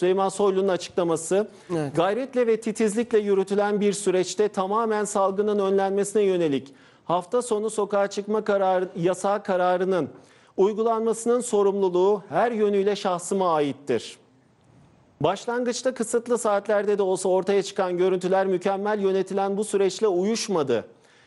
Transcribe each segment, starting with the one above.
Süleyman Soylu'nun açıklaması Evet. gayretle ve titizlikle yürütülen bir süreçte tamamen salgının önlenmesine yönelik hafta sonu sokağa çıkma kararı, yasağı kararının uygulanmasının sorumluluğu her yönüyle şahsıma aittir. Başlangıçta kısıtlı saatlerde de olsa ortaya çıkan görüntüler mükemmel yönetilen bu süreçle uyuşmadı.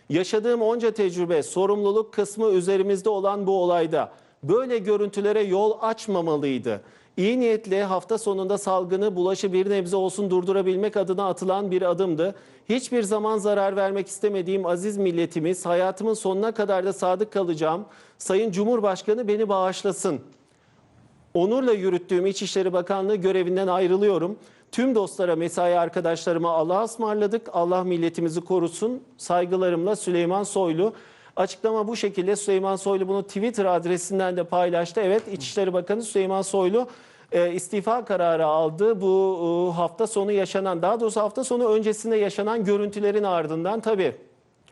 Yaşadığım onca tecrübe, sorumluluk kısmı üzerimizde olan bu olayda böyle görüntülere yol açmamalıydı. İyi niyetli hafta sonunda salgını bulaşı bir nebze olsun durdurabilmek adına atılan bir adımdı. Hiçbir zaman zarar vermek istemediğim aziz milletimiz hayatımın sonuna kadar da sadık kalacağım. Sayın Cumhurbaşkanı beni bağışlasın. Onurla yürüttüğüm İçişleri Bakanlığı görevinden ayrılıyorum. Tüm dostlara, mesai arkadaşlarıma Allah'a ısmarladık. Allah milletimizi korusun. Saygılarımla Süleyman Soylu. Açıklama bu şekilde. Süleyman Soylu bunu Twitter adresinden de paylaştı. Evet İçişleri Bakanı Süleyman Soylu e, istifa kararı aldı. Bu e, hafta sonu yaşanan, daha doğrusu hafta sonu öncesinde yaşanan görüntülerin ardından tabii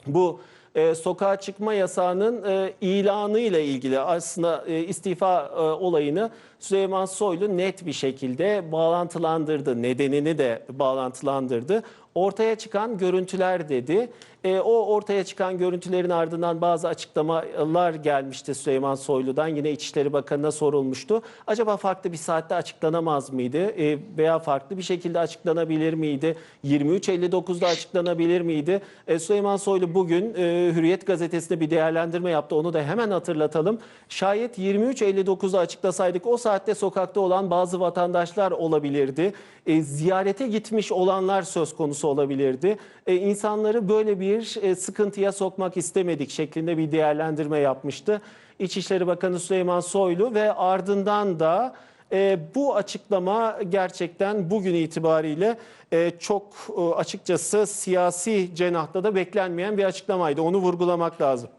bu e, sokağa çıkma yasağının e, ilanı ile ilgili aslında e, istifa e, olayını Süleyman Soylu net bir şekilde bağlantılandırdı. Nedenini de bağlantılandırdı. Ortaya çıkan görüntüler dedi. E, o ortaya çıkan görüntülerin ardından bazı açıklamalar gelmişti Süleyman Soylu'dan. Yine İçişleri Bakanı'na sorulmuştu. Acaba farklı bir saatte açıklanamaz mıydı? E, veya farklı bir şekilde açıklanabilir miydi? 23.59'da açıklanabilir miydi? E, Süleyman Soylu bugün Hürriyet Gazetesi'nde bir değerlendirme yaptı. Onu da hemen hatırlatalım. Şayet 23.59'da açıklasaydık o saatte sokakta olan bazı vatandaşlar olabilirdi. E, ziyarete gitmiş olanlar söz konusu olabilirdi. E, insanları böyle bir e, sıkıntıya sokmak istemedik şeklinde bir değerlendirme yapmıştı. İçişleri Bakanı Süleyman Soylu ve ardından da e, bu açıklama gerçekten bugün itibariyle e, çok e, açıkçası siyasi cenahta da beklenmeyen bir açıklamaydı. Onu vurgulamak lazım.